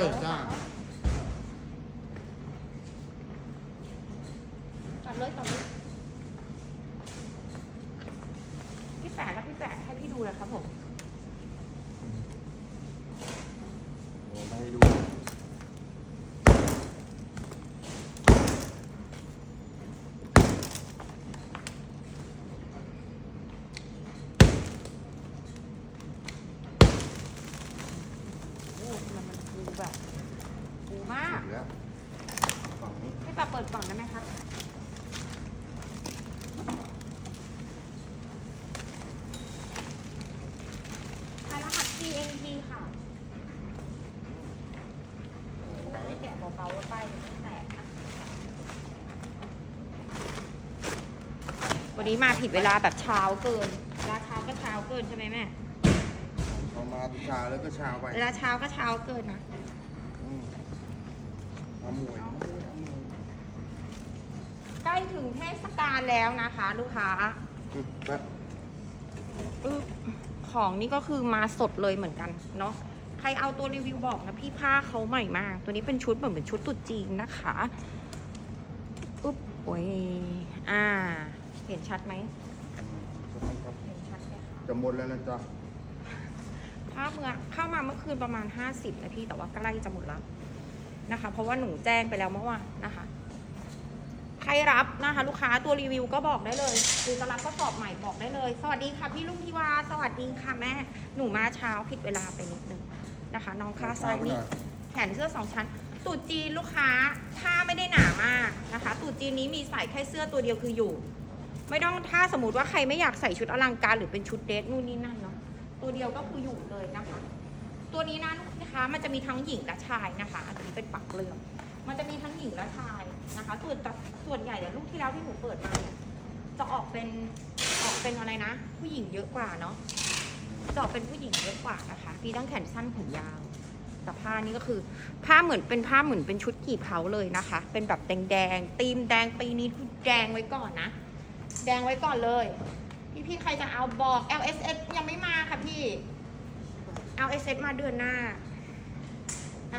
อจ้า ตัดเลยตัดเลยพี่แปะแล้วพี่แปะให้พี่ดูเลยครับผม โอ้ไม่ให้ดู โอ้ทำไมมันฟูแบบฟูมาก ถึงแล้วฝั่งนี้ พี่แปะเปิดกล่องได้ไหมครับ ใช้รหัส TNT ค่ะเราไม่แกะเบาๆว่าป้ายมันไม่แตกนะวันนี้มาผิดเวลาแบบเช้าเกินเวลาเช้าก็เช้าเกินใช่ไหมแม่เอามาเช้าแล้วก็เช้าไปเวลาเช้าก็เช้าเกินนะ อืมเอาหมวยเอาหมวยเอาหมวยใกล้ถึงเทศกาลแล้วนะคะ ลูกค้า อืมไป อึ๊บ ของนี่ก็คือมาสดเลยเหมือนกันเนาะใครเอาตัวรีวิวบอกนะพี่ผ้าเขาใหม่มาก ตัวนี้เป็นชุดเหมือนเป็นชุดตุ๊ดจีนนะคะอุ๊บโอ้ยอ่า เห็นชัดไหมเห็นชัดไหมคะจะหมดแล้วนะจ๊ะผ้าเมื่อเข้ามาเมื่อคืนประมาณ 50นาทีแต่ว่าใกล้จะหมดแล้วนะคะ เพราะว่าหนูแจ้งไปแล้วเมื่อวานนะคะใค รรับนะคะ ลูกค้าตัวรีวิวก็บอกได้เลยหรือจะรับก็สอบใหม่บอกได้เลย สวัสดีค่ะพี่ลุงทิวาสวัสดีค่ะแม่หนูมาเช้าผิดเวลาไปนิดนึงนะคะ น้องค่าไซส์นี่แขนเสื้อสองชั้นตูดจีนลูกค้าถ้าไม่ได้หนามากนะคะ ตูดจีนนี้มีใส่แค่เสื้อตัวเดียวคืออยู่ ไม่ต้องถ้าสมมติว่าใครไม่อยากใส่ชุดอลังการหรือเป็นชุดเดทนู่นนี่นั่นเนาะตัวเดียวก็คืออยู่เลยนะคะ ตัวนี้นะนะคะมันจะมีทั้งหญิงและชายนะคะ อันนี้เป็นปักเรืองมันจะมีทั้งหญิงและชาย นะคะส่วนแต่ส่วนใหญ่เนี่ยลูกที่แล้วที่หนูเปิดมาเนี่ยจะออกเป็นออกเป็นอะไรนะ ผู้หญิงเยอะกว่าเนาะจะออกเป็นผู้หญิงเยอะกว่านะคะมีทั้งแขนสั้นแขนยาวแต่ผ้านี่ก็คือ ผ้าเหมือนเป็นผ้าเหมือนเป็นชุดกี่เผาเลยนะคะ เป็นแบบแดงๆตีมแดงปีนี้คือแดงไว้ก่อนนะ แดงไว้ก่อนเลย พี่พี่ๆใครจะเอาบอก LSS ยังไม่มาค่ะพี่ LSS มาเดือนหน้า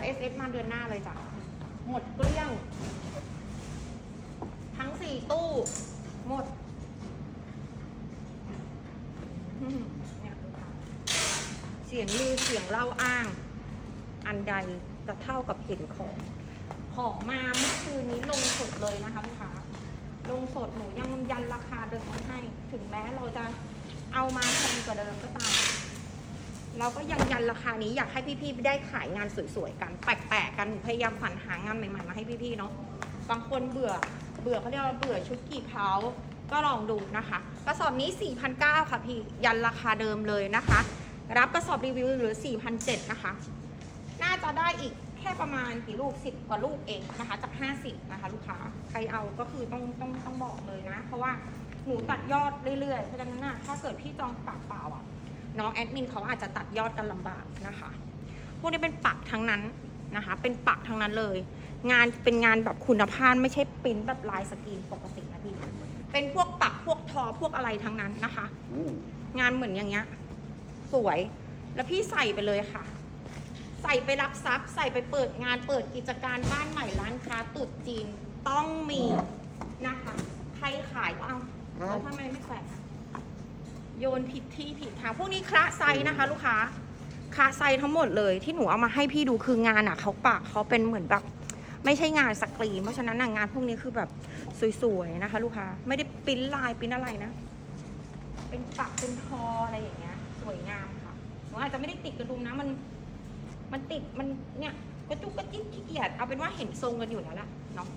LSS มาเดือนหน้าเลยจ้ะหมดเกลี้ยง สี่ตู้หมดเสียงลือเสียงเล่าอ้าง อันใดจะเท่ากับเห็นของ ของมาเมื่อคืนนี้ลงสดเลยนะคะลูกค้าลงสดหนูยังยันราคาเดิมไว้ให้ ถึงแม้เราจะเอามาแพงกว่าเดิมก็ตาม เราก็ยังยันราคานี้อยากให้พี่ๆได้ขายงานสวยๆกัน แปลกๆกันหนูพยายามสรรหางานใหม่ๆมาให้พี่ๆเนาะบางคนเบื่อ เบื่อเขาเรียกว่าเบื่อชุดกี่เผาก็ลองดูนะคะกระสอบนี้ 4,900 ค่ะพี่ ยันราคาเดิมเลยนะคะ รับกระสอบรีวิวเหลือ 4,700 นะคะ น่าจะได้อีกแค่ประมาณกี่ลูก 10 กว่าลูกเองนะคะ จาก 50 นะคะ ลูกค้า ใครเอาก็คือต้องต้องต้องบอกเลยนะ เพราะว่าหนูตัดยอดเรื่อยๆ เพราะฉะนั้นนะถ้าเกิดพี่จองปากเปล่าอะ น้องแอดมินเขาอาจจะตัดยอดกันลำบากนะคะ พวกนี้เป็นปักทั้งนั้นนะคะ เป็นปักทั้งนั้นเลย งานเป็นงานแบบคุณภาพไม่ใช่ปริ้นแบบลายสกรีนปกตินะพี่เป็นพวกปักพวกทอพวกอะไรทั้งนั้นนะคะอู้งานเหมือนอย่างเงี้ย สวยแล้วพี่ใส่ไปเลยค่ะ ใส่ไปรับทรัพย์ ใส่ไปเปิดงานเปิดกิจการบ้านใหม่ร้านค้าตรุดจีนต้องมีนะคะ ใครขายก็เอาแล้วทำไมไม่แฝงโยนผิดที่ผิดทางพวกนี้คละไซส์นะคะ ลูกค้าคละไซส์ทั้งหมดเลยที่หนูเอามาให้พี่ดูคืองานอะเขาปากเขาเป็นเหมือนแบบ ไม่ใช่งานสกรีน เพราะฉะนั้นงานพวกนี้คือแบบสวยๆนะคะ ลูกค้าไม่ได้ปิ้นลายปิ้นอะไรนะ เป็นปักเป็นทออะไรอย่างเงี้ย สวยงามค่ะหนูอาจจะไม่ได้ติดกระดุมนะมัน มันติดมันเนี่ยกระจุกกระจิ๊กขี้เกียจเอาเป็นว่าเห็นทรงกันอยู่แล้วล่ะเนาะ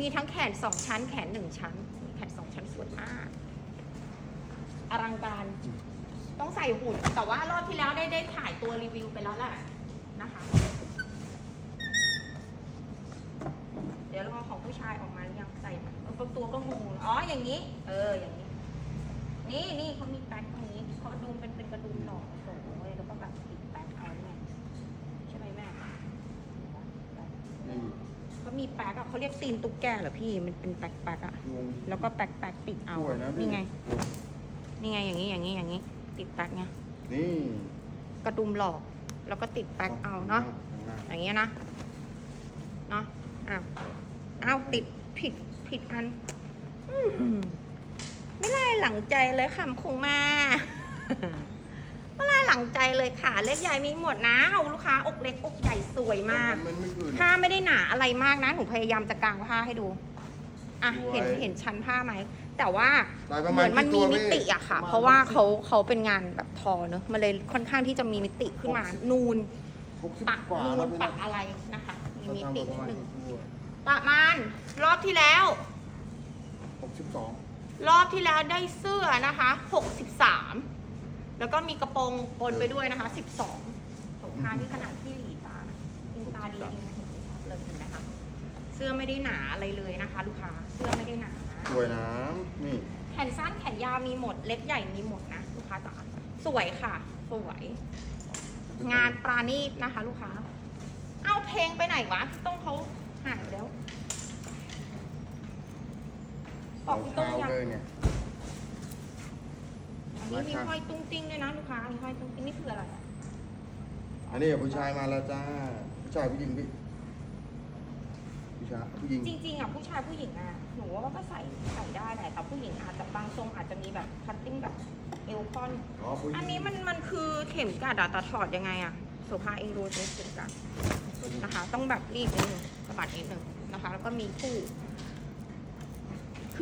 มีทั้งแขนสองชั้น แขนหนึ่งชั้น แขนสองชั้นสวยมาก อลังการต้องใส่หุ่นแต่ว่ารอบที่แล้วได้ได้ถ่ายตัวรีวิวไปแล้วละนะคะ เดี๋ยวเราเอาของผู้ชายออกมาหรือยังใส่มาเออบางตัวก็งู อ๋ออย่างนี้ เอออย่างนี้ นี่นี่เขามีแป๊กตรงนี้เขาดูเป็นเป็นกระดุมหล่อโอ้ยแล้วก็แบบติดแป๊กเอาเนี่ยใช่ไหมแม่นี่เขามีแป๊กอะเขาเรียกตีนตุ๊กแกเหรอพี่มันเป็นแป๊กแป๊กอะงงแล้วก็แป๊กแป๊กติดเอาสวยนะพี่นี่ไง นี่ไงอย่างนี้อย่างนี้อย่างนี้ ติดแป๊กไงนี่กระดุมหลอก แล้วก็ติดแป๊กเอาเนาะข้งหอย่างเงี้ยนะเนาะอ้าวอ้าวติดผิดผิดอันอื้อหือ ไม่ไล่หลังใจเลยคำคงมาไม่ไล่หลังใจเลยค่ะ เล็กใหญ่มีหมดนะเอาลูกค้าอกเล็กอกใหญ่สวยมากมันไม่คืนผ้าไม่ได้หนาอะไรมากนะหนูพยายามจะกางผ้าให้ดูอะสวยเห็นเห็นชั้นผ้าไหมแต่ว่าได้ประเหมามืณอนมันกี่มีตัวมิติอะพี่ค่ะปมณเพราะว่าเขาเขาเป็นงานแบบทอเนอะมันเลยค่อนข้างที่จะมีมิติขึ้นมา นูนหกสิบปักกว่านูแล้วนพี่ปันะกอะไรนะคะมีมิเราติทำประนิดมาณหนึ่งกี่ตัวประมาณรอบที่แล้ว หกสิบสองรอบที่แล้วได้เสื้อนะคะ 63 แล้วก็มีกระโปรงปนไปด้วยนะคะ 12สงครามที่ขนาดที่หลีตานะอิงตาดีจริงนะเห็นไหมคะเลยเห็นไหมคะเสื้อไม่ได้หนาอะไรเลยนะคะ ลูกค้า เสื้อไม่ได้หนา สวยนะนี่แขนสั้นแขนยาวมีหมด เล็กใหญ่มีหมดนะลูกค้าจ๋า สวยค่ะ สวย งานปราณีตนะคะ ลูกค้า เอาเพลงไปไหนวะพี่ต้องเขาหายไปแล้ว บอกพี่ต้องเท้ายังเลยเนี่ยอันนี้มีห้อยตุ้งติ้งด้วยนะลูกค้ามีห้อยตุ้งติ้งนี่คืออะไรอะอันนี้ผู้ชายมาแล้วจ้า ผู้ชายผู้หญิงพี่ผู้ชายผู้หญิง จริงๆอะผู้ชายผู้หญิงอะหนูว่าก็ใส่ใส่ได้แหละแต่ผู้หญิงอาจจะบางทรงอาจจะมีแบบคัตติ้งแบบเอวคอนอ๋อผู้หญิงอันนี้มันมันคือเข็มกลัดอะแต่ถอดยังไงอะโซภาเองดูสิเข็มกลัดนะคะ ต้องแบบรีบนิดนึงสะบัดนิดนึงนะคะ แล้วก็มีคู่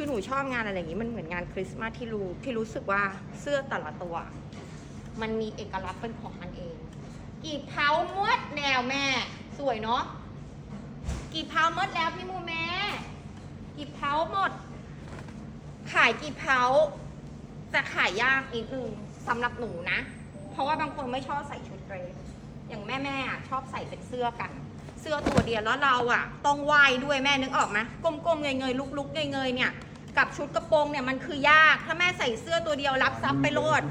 คือหนูชอบงานอะไรอย่างนี้มันเหมือนงานคริสต์มาสที่รู้ที่รู้สึกว่าเสื้อแต่ละตัว มันมีเอกลักษณ์เป็นของมันเอง กี่เผามดแนวแม่ สวยเนาะกี่เผามดแล้วพี่มูแม่ กี่เผาหมด ขายกี่เผาจะขายยากนิดนึงสำหรับหนูนะ เพราะว่าบางคนไม่ชอบใส่ชุดเดรสอย่างแม่แม่ๆอะชอบใส่เป็นเสื้อกัน เสื้อตัวเดียวแล้วเราอะ ต้องไหวด้วยแม่นึกออกไหมก้มๆเงยๆลุกๆเงยๆเนี่ย กับชุดกระโปรงเนี่ยมันคือยาก ถ้าแม่ใส่เสื้อตัวเดียวรับซับไปโลด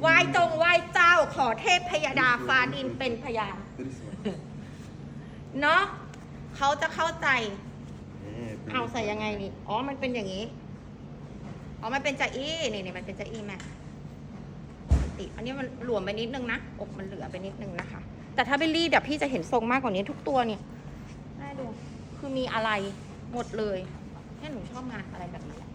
ไหวจงไหวเจ้าขอเทพพยดาฟ้าดินเป็นพยานเนาะเขาจะเข้าใจ เอาใส่ยังไงนี่ อ๋อ มันเป็นอย่างนี้ อ๋อ มันเป็นจะอี้นี่นี่มันเป็นจะอี้แม่ติ อันนี้มันหลวมไปนิดนึงนะ อกมันเหลือไปนิดนึงนะคะ แต่ถ้าเป็นรีดเดี๋ยวพี่จะเห็นทรงมากกว่านี้ทุกตัวเนี่ยน่าดู คือมีอะไรหมดเลย ค่หนูชอบงานอะไรแบบนี้แหละ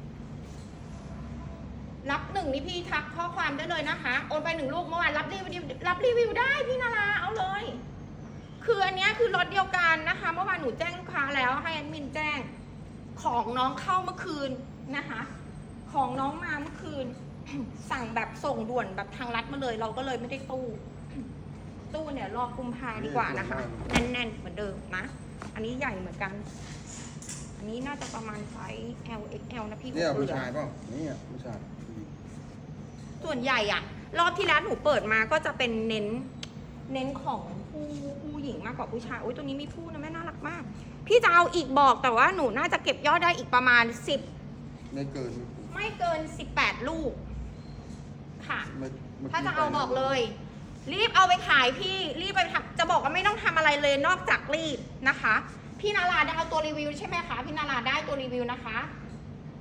รับหนึ่งนี่พี่ทักข้อความได้เลยนะคะ โอนไปหนึ่งลูกเมื่อวานรับรีวิวรับรีวิวได้พี่นาราเอาเลย คืออันเนี้ยคือรถเดียวกันนะคะ เมื่อวานหนูแจ้งลูกค้าแล้วให้แอดมินแจ้ง ของน้องเข้าเมื่อคืนนะคะ ของน้องมาเมื่อคืน สั่งแบบส่งด่วนแบบทางรัฐมาเลย เราก็เลยไม่ได้ตู้ ตู้เนี่ยรอกุมภาดีกว่านะคะ แน่นๆเหมือนเดิมนะ อันนี้ใหญ่เหมือนกัน อันนี้น่าจะประมาณไซส์ L XL นะพี่เนี่ยอกเหลืผู้อชายเปล่านี่อะผู้ชายผู้หญิงส่วนใหญ่อะรอบที่แล้วหนูเปิดมาก็จะเป็นเน้น เน้นของผู้ผู้หญิงมากกว่าผู้ชายโอ้ยตัวนี้มีผู้นะแม่น่ารักมาก พี่จะเอาอีกบอกแต่ว่าหนูน่าจะเก็บยอดได้อีกประมาณ 10 ไม่เกินไม่เกิน 18 ลูก ค่ะ ไม่มื่ถ้าจะเอาบอกเลย รีบเอาไปขายพี่รีบไปทำจะบอกว่าไม่ต้องทำอะไรเลยนอกจากรีดนะคะ พี่นาราได้เอาตัวรีวิวใช่ไหมคะ พี่นาราได้ตัวรีวิวนะคะ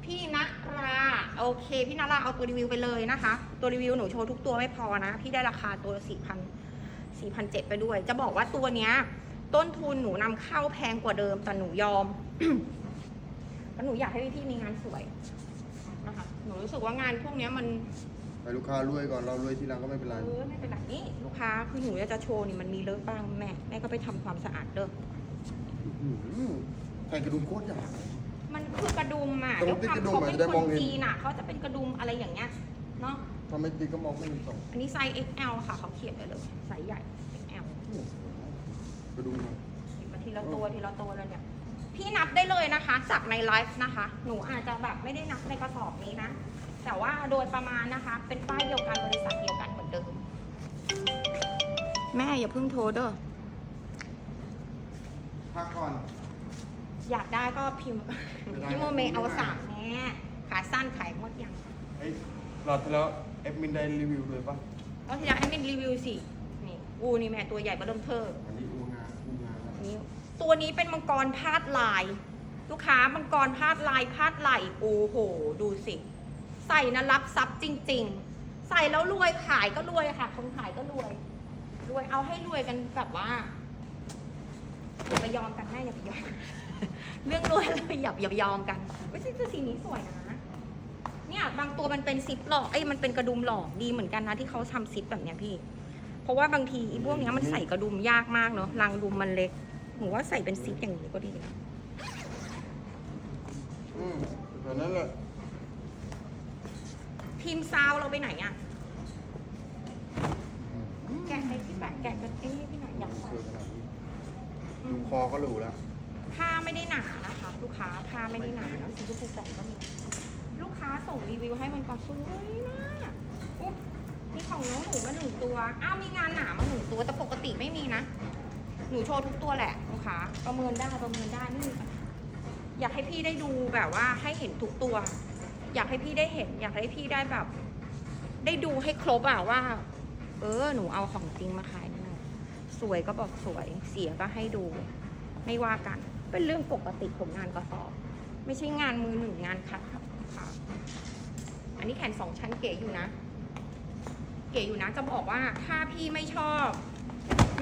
พี่นาราโอเค พี่นาราเอาตัวรีวิวไปเลยนะคะ ตัวรีวิวหนูโชว์ทุกตัวไม่พอนะ พี่ได้ราคาตัวสี่พันสี่พันเจ็ดไปด้วย จะบอกว่าตัวเนี้ย ต้นทุนหนูนำเข้าแพงกว่าเดิมแต่หนูยอมเพราะหนูอยากให้พี่ๆมีงานสวยนะคะ หนูรู้สึกว่างานพวกเนี้ยมันให้ลูกค้ารวยก่อนเรารวยทีหลังก็ไม่เป็นไรเออไม่เป็นไรนี่ลูกค้าคือหนูอยากจะโชว์นี่มันมีเลอะบ้างแม่แม่ก็ไปทำความสะอาดเด้อ อื้อหือแผ่นกระดุมโคตรใหญ่ มันคือกระดุมอะตรงด้วยที่ความกระดุมเขาอะเป็นจะได้คมองนเห็น จีนอะเขาจะเป็นกระดุมอะไรอย่างเงี้ยเนาะถ้าไม่ดีก็มองไม่เห็นสองอันนี้ไซส์ XL ค่ะเขาเขียนไว้เลยไซส์ใหญ่ XL กระดุมมันหยิบมาทีละตัวทีละตัวเลยเนี่ย พี่นับได้เลยนะคะ จากในไลฟ์นะคะ หนูอาจจะแบบไม่ได้นับในกระสอบนี้นะ แต่ว่าโดยประมาณนะคะ เป็นป้ายเดียวกันบริษัทเดียวกันเหมือนเดิม แม่อย่าเพิ่งโทรเด้อ พักก่อน อยากได้ก็พิมพ์ไม่ได้ พี่โมเมเอาสามแม่ขาสั้นขายหมดยังเอ้ยรอบที่แล้วเอฟมินได้รีวิวด้วยปะแล้วทีนี้ให้เป็นรีวิวสินี่อูนี่แม่ตัวใหญ่เบอร์เริ่มเทอร์อันนี้อูงานอูงานนะอันนี้ตัวนี้เป็นมังกรพาดลาย ลูกค้ามังกรพาดลายพาดไหลโอ้โห ดูสิ ใส่นะรับซับจริง ๆ ใส่แล้วรวยขายก็รวยค่ะคนขายก็รวย รวยเอาให้รวยกันแบบว่า ยอมกันแม่อย่าไปยอม เรื่องรวยเราอย่าอย่าไปยอมกันไม่ใช่เสื้อสีนี้สวยนะ เนี่ยบางตัวมันเป็นซิปหลอกไอ้ยมันเป็นกระดุมหลอกดีเหมือนกันนะที่เขาทำซิปแบบเนี้ยพี่ เพราะว่าบางทีไอ้พวกเนี้ยมันใส่กระดุมยากมากเนาะรังดุมมันเล็กหนูว่าใส่เป็นซิปอย่างนี้ก็ดีนะอืมแบบนั้นแหละทีมซาวเราไปไหนอะแกะไปที่แปะแกะกันเอ้ยพี่หน่อยอยากสใส่วยขนาดนี้ดู คอก็รู้แล้ว ผ้าไม่ได้หนานะคะ ลูกค้าผ้าไม่ได้หนาแล้วสีชมพูแสงก็มี ลูกค้าส่งรีวิวให้มันก็สวยมากอุ๊ยมีของน้องหนูมาหนึ่งตัว อ้าวมีงานหนามาหนึ่งตัวแต่ปกติไม่มีนะ หนูโชว์ทุกตัวแหละลูกค้าประเมินได้ประเมินได้ไม่มีปัญหาอยากให้พี่ได้ดูแบบว่าให้เห็นทุกตัว อยากให้พี่ได้เห็น อยากให้พี่ได้แบบ ได้ดูให้ครบอะว่า เออหนูเอาของจริงมาขายแน่ๆสวยก็บอกสวยเสียก็ให้ดู ไม่ว่ากัน เป็นเรื่องปกติของงานกระสอบ ไม่ใช่งานมือหนึ่งงานคัดครับค่ะอันนี้แขนสองชั้นเก๋อยู่นะ เก๋อยู่นะจะบอกว่าถ้าพี่ไม่ชอบ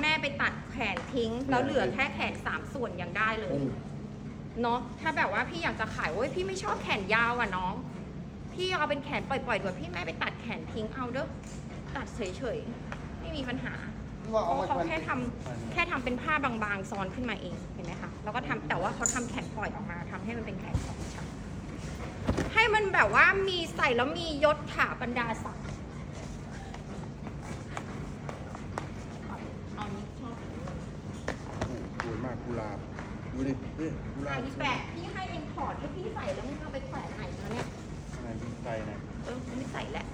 แม่ไปตัดแขนทิ้ง แล้วเหลือแค่แขนสามส่วนยังได้เลยโอ้เนาะถ้าแบบว่าพี่อยากจะขายโอ้ยพี่ไม่ชอบแขนยาวอะน้อง พี่เอาเป็นแขนปล่อยๆดีกว่าพี่แม่ไปตัดแขนทิ้งเอาเด้อตัดเฉยๆไม่มีปัญหา ว่าเพเอาราะมาเขาแค่ทำแค่ทำเป็นผ้าบางๆซ้อนขึ้นมาเองเห็นไหมคะแล้วก็ทำแต่ว่าเขาทำแขนปล่อยออกมาทำให้มันเป็นแขนสองชั้นให้มันแบบว่ามีใส่แล้วมียศถาบรรดาศักดิ์เอาเอานี้ชอบสวยมากกุหลาบดูดินี่กุหลาไอ้บที่แปะพี่ให้เอ็นพอร์ตให้พี่ใส่แล้วมึงเอาไปแขวนไหนแล้วเนี่ยอะไรดีใจนะ เออไม่ใส่แหละ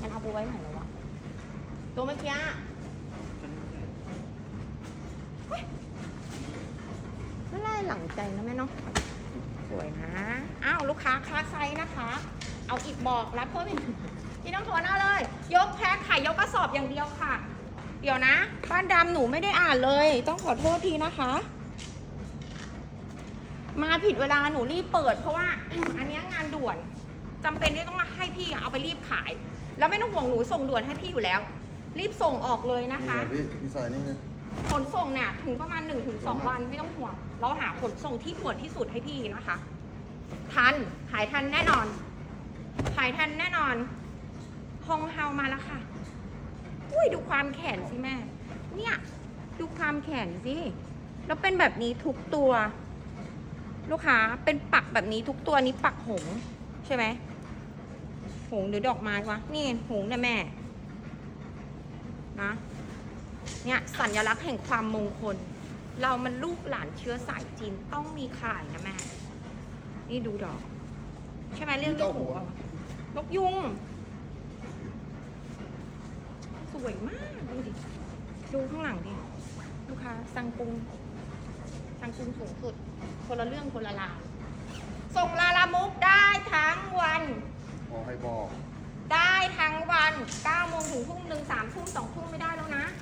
งั้นเอาไปไว้ไหนแล้ววะ ตัวเมื่อกี้อะเฮ้ยไม่ไล่ หลังใจนะแม่เนาะสวยนะอ้าวลูกค้าคลาไซนะคะ เอาอีกบอกรับเพิ่มอีกพี่น้องทวนเอาเลย ยกแพ็คขายยกกระสอบอย่างเดียวค่ะ เดี๋ยวนะ บ้านดำหนูไม่ได้อ่านเลย ต้องขอโทษทีนะคะ มาผิดเวลาหนูรีบเปิด เพราะว่าอันนี้งานด่วนจำเป็นที่ต้องมาให้พี่เอาไปรีบขาย แล้วไม่ต้องห่วงหนูส่งด่วนให้พี่อยู่แล้ว รีบส่งออกเลยนะคะนี่พี่พี่ใส่นี่นะ ขนส่งเนี่ยถึงประมาณ1นถึงสวันไม่ต้องห่วง เราหาขนส่งที่ด่วนที่สุดให้พี่นะคะ ทัน ขายทันแน่นอน ขายทันแน่นอนฮองเฮามาแล้วค่ะ อุ้ยดูความแขนสิแม่ เนี่ยดูความแขนสิ แล้วเป็นแบบนี้ทุกตัว ลูกค้าเป็นปักแบบนี้ทุกตัวนี้ปักหงใช่ไหมหงหรือดอกไม้วะ นี่หงเนี่ยแม่ นะ เนี่ยสัญลักษณ์แห่งความมงคล เรามันลูกหลานเชื้อสายจีนต้องมีขายนะแม่ นี่ดูดอก ใช่ไหมเรื่องลูกหัวนกยุง สวยมากดูดิ ดูข้างหลังดิ ลูกค้าสังกุงสังกุงสูงสุด คนละเรื่องคนละราวส่งลาลามุกได้ทั้งวันขอให้บอก ได้ทั้งวัน9โมงถึงทุ่มหนึ่งสามทุ่มสองทุ่มไม่ได้แล้วนะลูก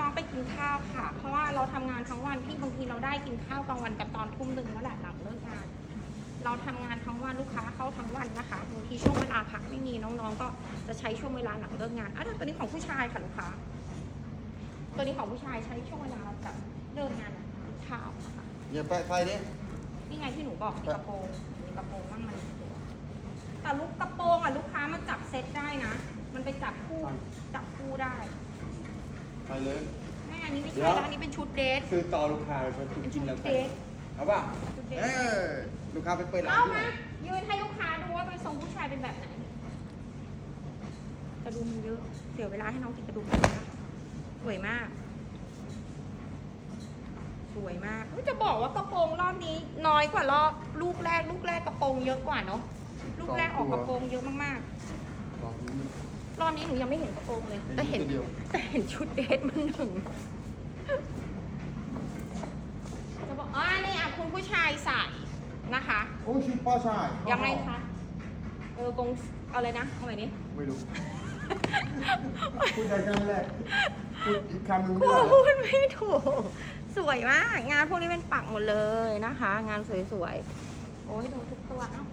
น้องไปกินข้าวค่ะ เพราะว่าเราทำงานทั้งวันที่บางทีเราได้กินข้าวกลางวันกับตอนทุ่มหนึ่งแล้วแหละหลังเลิกงาน เราทำงานทั้งวันลูกค้าเข้าทั้งวันนะคะบางทีช่วงเวลาพักไม่มีน้องๆ ก็จะใช้ช่วงเวลาหลังเลิกงานอะแต่ตัวนี้ของผู้ชายค่ะลูกค้าตัวนี้ของผู้ชายใช้ช่วงเวลาแบบเลิกงานอะกินข้าวนะคะเนี่ยแปะไฟนี่นี่ไงที่หนูบอกมีกระโปรงมีกระโปรงบ้างมันตัวแต่ลูกกระโปรงอะลูกค้ามันจับเซ็ตได้นะ มันไปจับคู่จับคู่ได้ ไปเลยแม่อันนี้ไม่เดี๋ใช่ยวแล้วอันนี้เป็นชุดเดทซื้อต่อลูกค้าไปเป็นกิชุนดแล้วเดท เอาป่ะชุดเดท เออลูกค้าไปเปิดร้านเอาที่ไหนมา ยืนให้ลูกค้าดูว่าเป็นทรงผู้ชายเป็นแบบไหน กระดุมเยอะ เสียเวลาให้น้องติดกระดุมนะคะสวยมาก สวยมากเฮ้ยจะบอกว่ากระโปรงรอบนี้ น้อยกว่ารอบลูกแรก ลูกแรกกระโปรงเยอะกว่าเนาะ ลูกแรกออกกระโปรงเยอะมากๆลองดู รอบนี้หนูยังไม่เห็นกระโปรงเลย แต่เห็นตัวเดียว แต่เห็นชุดเดทมันหนึ่งจะบอกอ๋อนี่อะคุณผู้ชายใส่นะคะ โอ้ยชุดป้าชายยังไงคะ เออกงเอาเลยนะเอาใหม่นี้ ไม่รู้ พูดได้แค่นั้นแหละพูดอีกคำหนึงกลัไม่วได้พูดไม่ถูก สวยมาก งานพวกนี้เป็นปักหมดเลยนะคะ งานสวยๆ โอ้ยดูทุกตัวเอ้า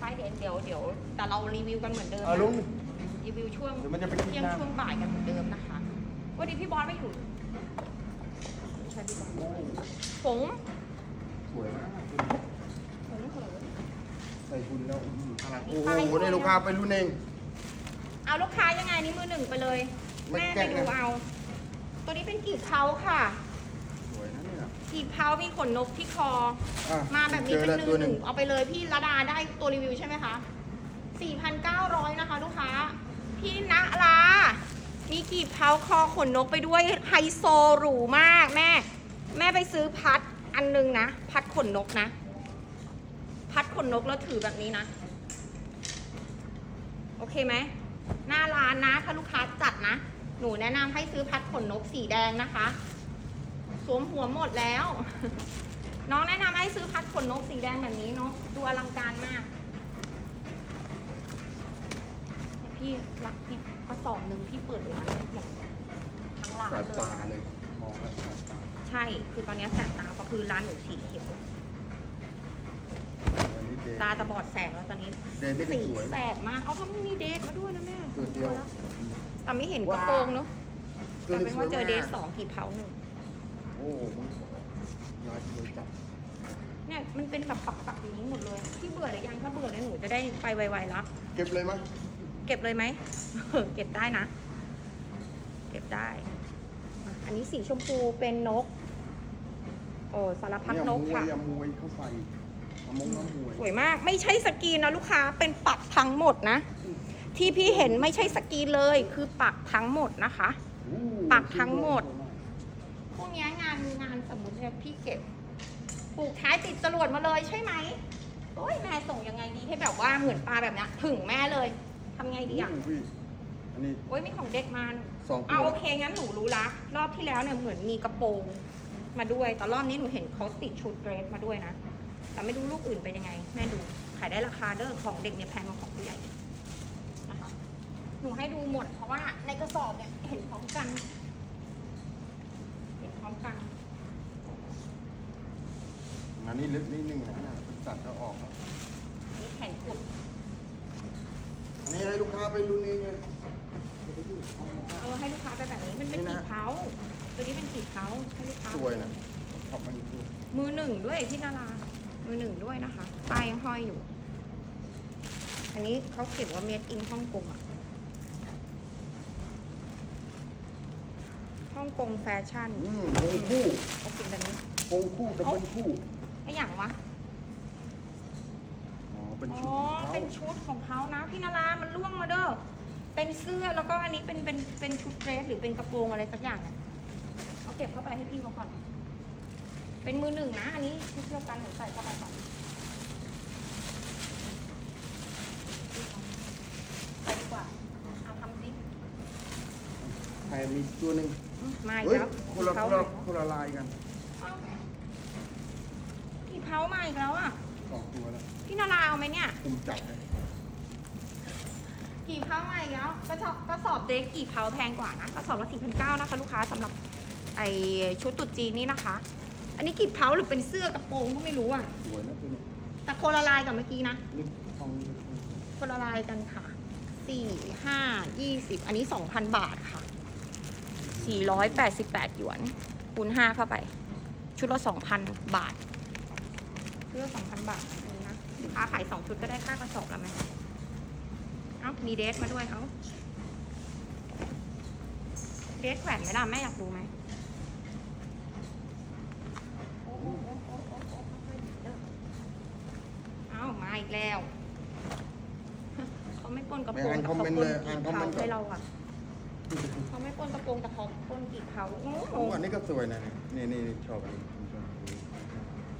ไปเดี๋ยวเดี๋ยวเดี๋ยวแต่เรารีวิวกันเหมือนเดิมเอาลุง รีวิวช่วงเดี๋ยวมันจะไปกินเที่ยงน้ำ ช่วงบ่ายกันเหมือนเดิมนะคะ วันนี้พี่บอสไม่อยู่ใช่พี่บอลโอ้ผงสวยมากผงเหินใส่คุณแล้วอื้อหืออะไรมีโอ้ไฟโหด้วยนี่ลูกค้าไปรุ่นเอง เอาลูกค้ายังไงนี่มือหนึ่งไปเลย ไม่แม่แกะไปนะดูเอา ตัวนี้เป็นกีบเท้าค่ะ สวยนะเนี่ยกีบเท้ามีขนนกที่คอ อะมาแบบนี้จอเป็นแล้วหนึ่ตัวงหหนึ่นึ่งงเอาไปเลยพี่ระดาได้ตัวรีวิวใช่ไหมคะ 4,900นะคะลูกค้า พี่ณลามีกีบเท้าคอขนนกไปด้วยไฮโซหรูมากแม่ แม่ไปซื้อพัดอันนึงนะ พัดขนนกนะ พัดขนนกแล้วถือแบบนี้นะ โอเคไหมหน้าร้านนะ ถ้าลูกค้าจัดนะ หนูแนะนำให้ซื้อพัดขนนกสีแดงนะคะ สวมหัวหมดแล้ว น้องแนะนำให้ซื้อพัดขนนกสีแดงแบบนี้เนาะดูอลังการมากเนี่ย พี่รักพี่กระสอบหนึ่งพี่เปิดร้านแบบทั้งร้านสายเลตายเลยมองแล้วสายตาใช่ คือตอนนี้แสบตาเพราะคือร้านหนูสีเขียวอันนี้เดทตาจะบอดแสงแล้วตอนนี้เดทนี่ก็สีสวย แสบมากเอาถ้าไม่มีเดทมาด้วยนะแม่ตัวเดียว แต่ไม่เห็นกระโปรงเนาะตัวแต่นี้เป็นสวว่ายเจอมากเดทสองกี่เผาหนึ่งโอ้มันย้อยเลยจับเนี่ยมันเป็นแบบปักๆอย่างนี้หมดเลยพี่เบื่อหรือยังถ้าเบื่อแล้วหนูจะได้ไปไวๆแล้วเก็บเลยมั้ยเก็บเลยไหม เก็บได้นะ เก็บได้อะอันนี้สีชมพูเป็นนก โอ้สารพัดเนี่ยนมกวยค่ะยำมวยเข้าใส่มะมงน้ำมวยสวยมาก ไม่ใช่สกรีนนะลูกค้า เป็นปักทั้งหมดนะ ที่พี่เห็นไม่ใช่สกรีนเลย คือปักทั้งหมดนะคะอู้ปักทั้งหมด พวกเนี้ยงานงานสมมติเนี่ยพี่เก็บ ปลูกท้ายติดจรวดมาเลยใช่ไหมโอ้ยแม่ส่งยังไงดีให้แบบว่าเหมือนปลาแบบเนี้ยถึงแม่เลยทำไงดีอะอู้พี่อันนี้ โอ้ยมีของเด็กมาสองตัเอาวโอเคงั้นหนูรู้ละรอบที่แล้วเนี่ยเหมือนมีกระโปรงมาด้วยแต่รอบนี้หนูเห็นเขาติดชุดเดรสมาด้วยนะ แต่ไม่รู้ลูกอื่นเป็นยังไง แม่ดู ขายได้ราคาเด้อของเด็กเนี่ยแพงกว่าของผู้ใหญ่นะคะหนูให้ดูหมดเพราะว่าในกระสอบเนี่ยเห็นพร้อมกัน เห็นพร้อมกัน อันนี้ลึกนิดนึงนะเนี่ยตัดแล้วออกแล้วนี่แขนกุดอั นนี้ให้ลูกค้าไปรุ่นเองเลยเออให้ลูกค้าไปแบบนี้มันเป็นกีบเท้าตัวนี้เป็นกีบเท้าให้ลูกค้าสวยนะขอบมันดูมือหนึ่งด้วยพี่นารามือหนึ่งด้วยนะคะป้ายยังห้อยอยู่ อันนี้เขาเขียนว่าเมดอินฮ่องกงอะฮ่องกงแฟชั่นอืมพงคู่โอเคแบบนี้พงคู่กับพงคู่ไอ้อย่างวะอ๋อ เป็นอ๋ชุอดของเขาเป็นชุดของเขานะพี่นารามันล่วงมาเด้อ เป็นเสื้อแล้วก็อันนี้เป็นเป็นเป็นชุดเดรสหรือเป็นกระโปรงอะไรสักอย่างอะเอาเก็บเข้าไปให้พี่เขาก่อน เป็นมือหนึ่งนะ อันนี้ชุดเดียวกันหนูใส่เข้าไปก่อนไปดีกว่าเอาทำซิใครมีตัวหนึ่งอืมมาอีกเฮ้ยแล้วคนละเขาคนละมาคนละลายกันเอ้ากี่เผามาอีกแล้วอะ สองตัวแล้วพี่นาราเอาไหมเนี่ยคุมจับเลยกี่เผามาอีกแล้วกระสอบกระสอบเด็กกี่เผาแพงกว่านะกระสอบละสี่พันเก้านะคะ ลูกค้าสำหรับไอชุดตุ๊ดจีนนี่นะคะ อันนี้กี่เผาหรือเป็นเสื้อกระโปรงก็ไม่รู้อะสวยนะตัวนี้แต่คนละลายกับเมื่อกี้นะลึกทองลึกคนละลายกันค่ะสี่ห้ายี่สิบอันนี้สองพันบาทค่ะสี่ร้อยแปดสิบแปดหยวนคูณห้าเข้าไป ชุดละสองพันบาท ชุดละสองพันบาทนี่นะลูกค้าขายสองชุดก็ได้ค่ากระสอบแล้วไหมเอ้ามีเดทมาด้วยเอ้าเดทแขวนไหมล่ะแม่อยากดูไหมโอ้โอ้โอ้โอ้โอ้โอ้เด้อเอ้ามาอีกแล้วเขาไม่ปนกระไปโปรงอ่านแต่คอมเขาเมนต์ปเลนยกีอ่านบคอมเมเท้านต์ก่อให้นเราอะเขาไม่ปนกระโปรงแต่เขาปนกีบเท้าโอ้โหอันนี้ก็สวยนะนี่นี่นี่ชอบอันนี้ผมชอบอันนี้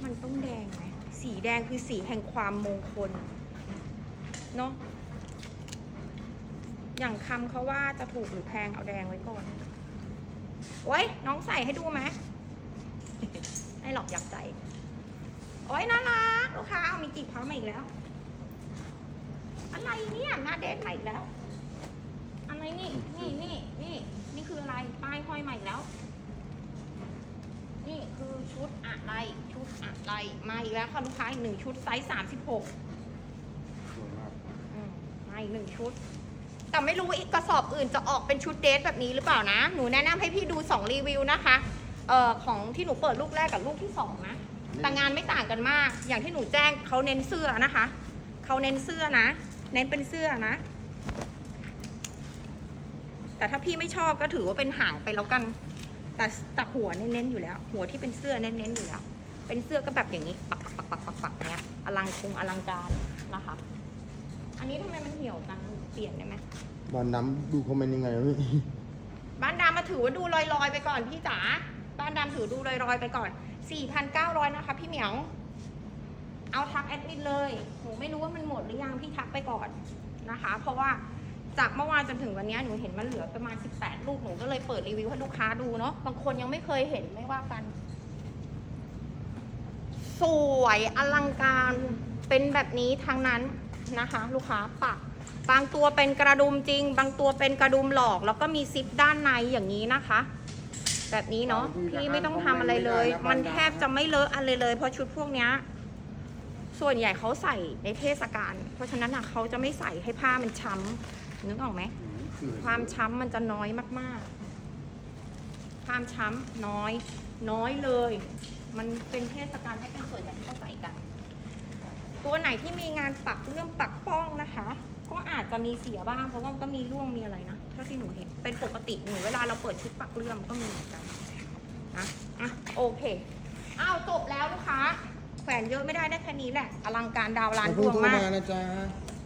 มันต้องแดงไหม สีแดงคือสีแห่งความมงคลเนาะอย่างคำเขาว่าจะถูกหรือแพงเอาแดงไว้ก่อนโอ้ยน้องใส่ให้ดูไหมให้หลอกอยากใจโอ้ยน่ารักลูกค้าเอามีกีบเท้ามาอีกแล้ว อะไรเนี่ยหน้าเดทใหม่อีกแล้ว อะไรนี่นี่นี่นี่นี่คืออะไรป้ายห้อยใหม่แล้ว นี่คือชุดอะไร ชุดอะไร มาอีกแล้วค่ะลูกค้าอีกหนึ่งชุดไซส์สามสิบหกสวยมากมาอีกหนึ่งชุด แต่ไม่รู้ว่าอีกกระสอบอื่นจะออกเป็นชุดเดทแบบนี้หรือเปล่านะ หนูแนะนำให้พี่ดูสองรีวิวนะคะเอ่อของที่หนูเปิดลูกแรกกับลูกที่สองนะ แต่งานไม่ต่างกันมาก อย่างที่หนูแจ้งเขาเน้นเสื้อนะคะ เขาเน้นเสื้อนะ เน้นเป็นเสื้อนะ แต่ถ้าพี่ไม่ชอบก็ถือว่าเป็นหางไปแล้วกัน แต่แต่หัวเน้นๆอยู่แล้ว หัวที่เป็นเสื้อเน้นๆอยู่แล้ว เป็นเสื้อก็แบบอย่างนี้ ปักปักปักปักปักเนี้ย อลังคงอลังการนะคะ อันนี้ทำไมมันเหี่ยวจังเปลี่ยนได้ไหมบอลน้ำดูคอมเมนต์ยังไงวะพี่บ้านดำมาถือว่าดูลอยๆไปก่อนพี่จ๋า บ้านดำถือดูลอยๆไปก่อน 4,900 นะคะ พี่เหมียว เอาทักแอดมินเลย หนูไม่รู้ว่ามันหมดหรือยังพี่ทักไปก่อนนะคะ เพราะว่า จากเมื่อวานจนถึงวันนี้หนูเห็นมันเหลือประมาณ 18 ลูกหนูก็เลยเปิดรีวิวให้ลูกค้าดูเนาะบางคนยังไม่เคยเห็นไม่ว่ากัน สวยอลังการเป็นแบบนี้ทั้งนั้นนะคะ ลูกค้าปักบางตัวเป็นกระดุมจริง บางตัวเป็นกระดุมหลอก แล้วก็มีซิปด้านในอย่างนี้นะคะ แบบนี้เนาะพี่ไม่ต้องทำอะไรเลย มันแทบจะไม่เลอะอะไรเลย เพราะชุดพวกเนี้ยส่วนใหญ่เขาใส่ในเทศกาลเพราะฉะนั้นอะเขาจะไม่ใส่ให้ผ้ามันช้ำ นึกออกไหม ความช้ำมันจะน้อยมากๆ ความช้ำน้อย น้อยเลย มันเป็นเทศกาลให้เป็นส่วนใหญ่ที่เขาใส่กัน ตัวไหนที่มีงานปักเรื่องปักป้องนะคะ ก็อาจจะมีเสียบ้างเพราะว่ามันก็มีร่วงมีอะไรนะเท่าที่หนูเห็นเป็นปกติหนูเวลาเราเปิดชุดปักเลื่อมก็มีเหมือนกันนะอะโอเคอ้าวจบแล้วลูกค้าแขวนเยอะไม่ได้ได้แค่นี้แหละ อลังการดาวล้านดเพิ่งวงโทรมากมานะจ๊ะ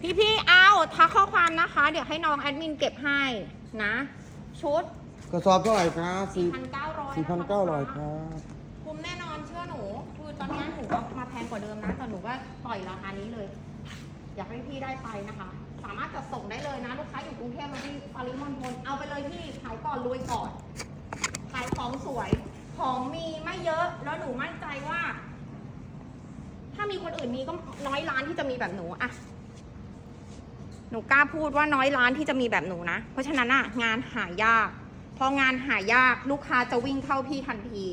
พี่พี่ๆเอาทักข้อความนะคะ เดี๋ยวให้น้องแอดมินเก็บให้นะ ชุดกระสอบเท่าไหร่ครับสี่4,900 สี่พันเก้าร้อยครับ คุ้มแน่นอนเชื่อหนู คือตอนนี้หนูก็มาแพงกว่าเดิมนะแต่หนูก็ปล่อยราคานี้เลย อยากให้พี่ได้ไปนะคะ สามารถจัดส่งได้เลยนะ ลูกค้าอยู่กรุงเทพมาที่ปริมณฑลเอาไปเลยพี่ขายก่อนรวยก่อนขายของสวย ของมีไม่เยอะแล้วหนูมั่นใจว่า ถ้ามีคนอื่นมีก็น้อยร้านที่จะมีแบบหนูอะ หนูกล้าพูดว่าน้อยร้านที่จะมีแบบหนูนะ เพราะฉะนั้นอะงานหายาก พองานหายากลูกค้าจะวิ่งเข้าพี่ทันที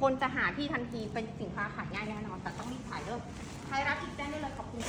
คนจะหาพี่ทันทีเป็นสินค้าขายง่ายแน่นอน แต่ต้องรีบขายเด้อใครรับอีกแจ้งได้เลยขอบคุณ